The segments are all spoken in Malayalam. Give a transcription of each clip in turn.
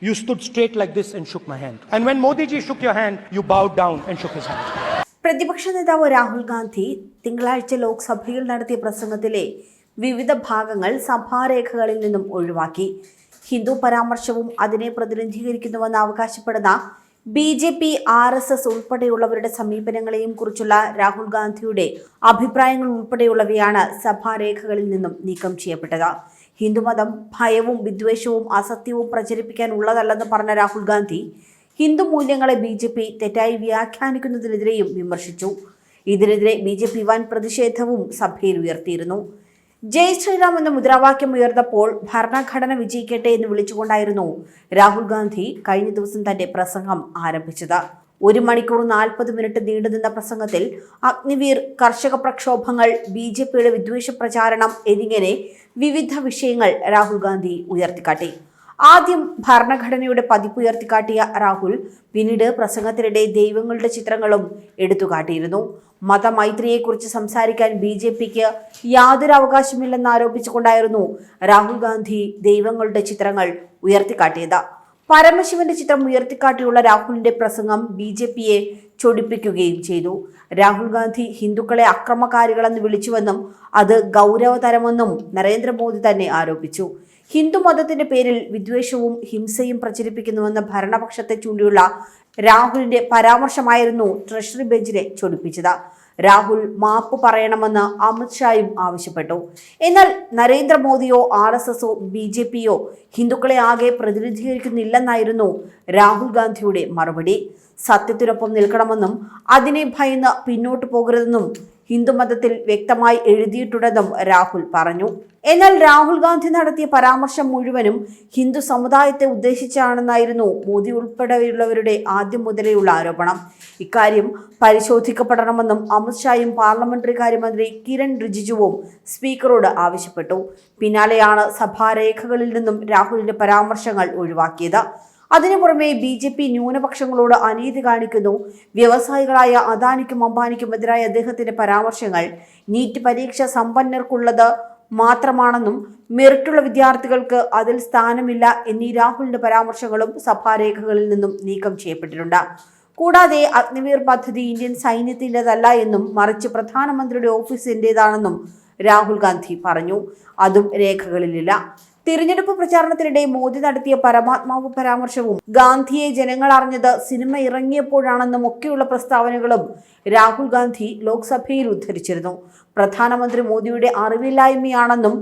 you stood straight like this and shook my hand. And when Modi ji shook your hand, you bowed down and shook his hand. പ്രതിപക്ഷ നേതാവ് രാഹുൽ ഗാന്ധി തിങ്കളാഴ്ച ലോക്സഭയിൽ നടത്തിയ പ്രസംഗത്തിലെ വിവിധ ഭാഗങ്ങൾ സഭാരേഖകളിൽ നിന്നും ഒഴിവാക്കി ഹിന്ദു പരാമർശവും അതിനെ പ്രതിനിധീകരിക്കുന്നുവെന്ന് അവകാശപ്പെടുന്ന B J P R S S ഉൾപ്പെടെയുള്ളവരുടെ സമീപനങ്ങളെയും കുറിച്ചുള്ള രാഹുൽ ഗാന്ധിയുടെ അഭിപ്രായങ്ങൾ ഉൾപ്പെടെയുള്ളവയാണ് സഭാരേഖകളിൽ നിന്നും നീക്കം ചെയ്യപ്പെട്ടത് ഹിന്ദുമതം ഭയവും വിദ്വേഷവും അസത്യവും പ്രചരിപ്പിക്കാൻ ഉള്ളതല്ലെന്ന് പറഞ്ഞ രാഹുൽ ഗാന്ധി ഹിന്ദു മൂല്യങ്ങളെ ബി ജെ പി തെറ്റായി വ്യാഖ്യാനിക്കുന്നതിനെതിരെയും വിമർശിച്ചു. ഇതിനെതിരെ ബി ജെ പി വൻ പ്രതിഷേധവും സഭയിൽ ഉയർത്തിയിരുന്നു. ജയ് ശ്രീറാം എന്ന മുദ്രാവാക്യം ഉയർന്നപ്പോൾ ഭരണഘടന വിജയിക്കട്ടെ എന്ന് വിളിച്ചുകൊണ്ടായിരുന്നു രാഹുൽ ഗാന്ധി കഴിഞ്ഞ ദിവസം തന്റെ പ്രസംഗം ആരംഭിച്ചത്. ഒരു മണിക്കൂർ നാൽപ്പത് മിനിറ്റ് നീണ്ടുനിന്ന പ്രസംഗത്തിൽ അഗ്നിവീർ കർഷക പ്രക്ഷോഭങ്ങൾ ബി ജെ പിയുടെ വിദ്വേഷ പ്രചാരണം എന്നിങ്ങനെ വിവിധ വിഷയങ്ങൾ രാഹുൽ ഗാന്ധി ഉയർത്തിക്കാട്ടി. ആദ്യം ഭരണഘടനയുടെ പതിപ്പുയർത്തിക്കാട്ടിയ രാഹുൽ പിന്നീട് പ്രസംഗത്തിനിടെ ദൈവങ്ങളുടെ ചിത്രങ്ങളും എടുത്തുകാട്ടിയിരുന്നു. മതമൈത്രിയെക്കുറിച്ച് സംസാരിക്കാൻ ബി ജെ പിക്ക് യാതൊരു അവകാശമില്ലെന്ന് ആരോപിച്ചുകൊണ്ടായിരുന്നു രാഹുൽ ഗാന്ധി ദൈവങ്ങളുടെ ചിത്രങ്ങൾ ഉയർത്തിക്കാട്ടിയത്. പരമശിവന്റെ ചിത്രം ഉയർത്തിക്കാട്ടിയുള്ള രാഹുലിന്റെ പ്രസംഗം ബി ജെ പിയെ ചൊടിപ്പിക്കുകയും ചെയ്തു. രാഹുൽ ഗാന്ധി ഹിന്ദുക്കളെ അക്രമകാരികളെന്ന് വിളിച്ചുവെന്നും അത് ഗൗരവതരമെന്നും നരേന്ദ്രമോദി തന്നെ ആരോപിച്ചു. ഹിന്ദു മതത്തിന്റെ പേരിൽ വിദ്വേഷവും ഹിംസയും പ്രചരിപ്പിക്കുന്നുവെന്ന ഭരണപക്ഷത്തെ ചൂണ്ടിയുള്ള രാഹുലിന്റെ പരാമർശമായിരുന്നു ട്രഷറി ബെഞ്ചിനെ ചൊടിപ്പിച്ചത്. രാഹുൽ മാപ്പ് പറയണമെന്ന് അമിത്ഷായും ആവശ്യപ്പെട്ടു. എന്നാൽ നരേന്ദ്രമോദിയോ ആർ എസ് എസോ ബി ജെ പിയോ ഹിന്ദുക്കളെ ആകെ പ്രതിനിധീകരിക്കുന്നില്ലെന്നായിരുന്നു രാഹുൽ ഗാന്ധിയുടെ മറുപടി. സത്യത്തിനൊപ്പം നിൽക്കണമെന്നും അതിനെ ഭയന്ന് പിന്നോട്ട് പോകരുതെന്നും ഹിന്ദുമതത്തിൽ വ്യക്തമായി എഴുതിയിട്ടുണ്ടെന്നും രാഹുൽ പറഞ്ഞു. എന്നാൽ രാഹുൽ ഗാന്ധി നടത്തിയ പരാമർശം മുഴുവനും ഹിന്ദു സമുദായത്തെ ഉദ്ദേശിച്ചാണെന്നായിരുന്നു മോദി ഉൾപ്പെടെയുള്ളവരുടെ ആദ്യം മുതലെയുള്ള ആരോപണം. ഇക്കാര്യം പരിശോധിക്കപ്പെടണമെന്നും അമിത്ഷായും പാർലമെന്ററി കാര്യമന്ത്രി കിരൺ റിജിജുവും സ്പീക്കറോട് ആവശ്യപ്പെട്ടു. പിന്നാലെയാണ് സഭാരേഖകളിൽ നിന്നും രാഹുലിന്റെ പരാമർശങ്ങൾ ഒഴിവാക്കിയത്. അതിനു പുറമെ ബി ജെ പി ന്യൂനപക്ഷങ്ങളോട് അനീതി കാണിക്കുന്നു. വ്യവസായികളായ അദാനിക്കും അംബാനിക്കും എതിരായ അദ്ദേഹത്തിന്റെ പരാമർശങ്ങൾ നീറ്റ് പരീക്ഷ സമ്പന്നർക്കുള്ളത് മാത്രമാണെന്നും മെറിറ്റുള്ള വിദ്യാർത്ഥികൾക്ക് അതിൽ സ്ഥാനമില്ല എന്നീ രാഹുലിന്റെ പരാമർശങ്ങളും സഭാരേഖകളിൽ നിന്നും നീക്കം ചെയ്യപ്പെട്ടിട്ടുണ്ട്. കൂടാതെ അഗ്നിവീർ പദ്ധതി ഇന്ത്യൻ സൈന്യത്തിന്റെതല്ല എന്നും മറിച്ച് പ്രധാനമന്ത്രിയുടെ ഓഫീസിന്റെതാണെന്നും രാഹുൽ ഗാന്ധി പറഞ്ഞു. അതും രേഖകളിലില്ല. തിരഞ്ഞെടുപ്പ് പ്രചാരണത്തിനിടെ മോദി നടത്തിയ പരമാത്മാവ് പരാമർശവും ഗാന്ധിയെ ജനങ്ങൾ അറിഞ്ഞത് സിനിമ ഇറങ്ങിയപ്പോഴാണെന്നും ഒക്കെയുള്ള പ്രസ്താവനകളും രാഹുൽ ഗാന്ധി ലോക്സഭയിൽ ഉദ്ധരിച്ചിരുന്നു. പ്രധാനമന്ത്രി മോദിയുടെ അറിവില്ലായ്മയാണെന്നും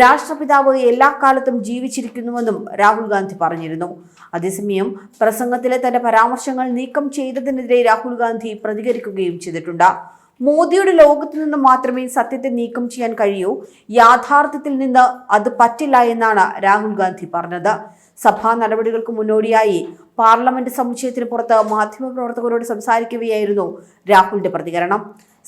രാഷ്ട്രപിതാവ് എല്ലാ കാലത്തും ജീവിച്ചിരിക്കുന്നുവെന്നും രാഹുൽ ഗാന്ധി പറഞ്ഞിരുന്നു. അതേസമയം പ്രസംഗത്തിലെ തന്റെ പരാമർശങ്ങൾ നീക്കം ചെയ്തതിനെതിരെ രാഹുൽ ഗാന്ധി പ്രതികരിക്കുകയും ചെയ്തിട്ടുണ്ട്. മോദിയുടെ ലോകത്തു നിന്ന് മാത്രമേ സത്യത്തെ നീക്കം ചെയ്യാൻ കഴിയൂ. യാഥാർത്ഥ്യത്തിൽ നിന്ന് അത് പറ്റില്ല എന്നാണ് രാഹുൽ ഗാന്ധി പറഞ്ഞത്. സഭാ നടപടികൾക്ക് മുന്നോടിയായി പാർലമെന്റ് സമുച്ചയത്തിന് പുറത്ത് മാധ്യമപ്രവർത്തകരോട് സംസാരിക്കുകയായിരുന്നു രാഹുലിന്റെ പ്രതികരണം.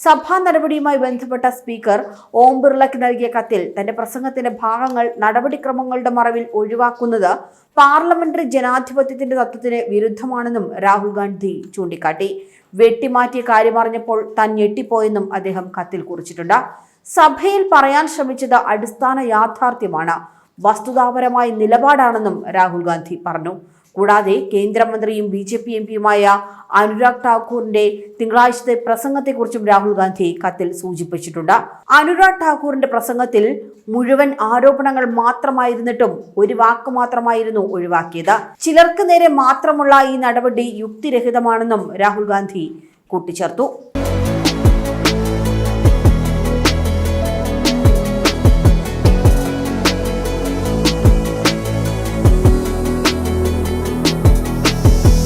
സഭാ നടപടിയുമായി ബന്ധപ്പെട്ട സ്പീക്കർ ഓം ബിർളയ്ക്ക് നൽകിയ കത്തിൽ തന്റെ പ്രസംഗത്തിന്റെ ഭാഗങ്ങൾ നടപടിക്രമങ്ങളുടെ മറവിൽ ഒഴിവാക്കുന്നത് പാർലമെന്ററി ജനാധിപത്യത്തിന്റെ തത്വത്തിന് വിരുദ്ധമാണെന്നും രാഹുൽ ഗാന്ധി ചൂണ്ടിക്കാട്ടി. വെട്ടിമാറ്റിയ കാര്യമറിഞ്ഞപ്പോൾ താൻ ഞെട്ടിപ്പോയെന്നും അദ്ദേഹം കത്തിൽ കുറിച്ചിട്ടുണ്ട്. സഭയിൽ പറയാൻ ശ്രമിച്ചത് അടിസ്ഥാന യാഥാർത്ഥ്യമാണ്. വസ്തുതാപരമായ നിലപാടാണെന്നും രാഹുൽ ഗാന്ധി പറഞ്ഞു. കൂടാതെ കേന്ദ്രമന്ത്രിയും ബി ജെ പി എം പിയുമായ അനുരാഗ് ഠാക്കൂറിന്റെ തിങ്കളാഴ്ചത്തെ പ്രസംഗത്തെക്കുറിച്ചും രാഹുൽ ഗാന്ധി കത്തിൽ സൂചിപ്പിച്ചിട്ടുണ്ട്. അനുരാഗ് ഠാക്കൂറിന്റെ പ്രസംഗത്തിൽ മുഴുവൻ ആരോപണങ്ങൾ മാത്രമായിരുന്നിട്ടും ഒരു വാക്ക് മാത്രമായിരുന്നു ഒഴിവാക്കിയത്. ചിലർക്ക് നേരെ മാത്രമുള്ള ഈ നടപടി യുക്തിരഹിതമാണെന്നും രാഹുൽ ഗാന്ധി കൂട്ടിച്ചേർത്തു.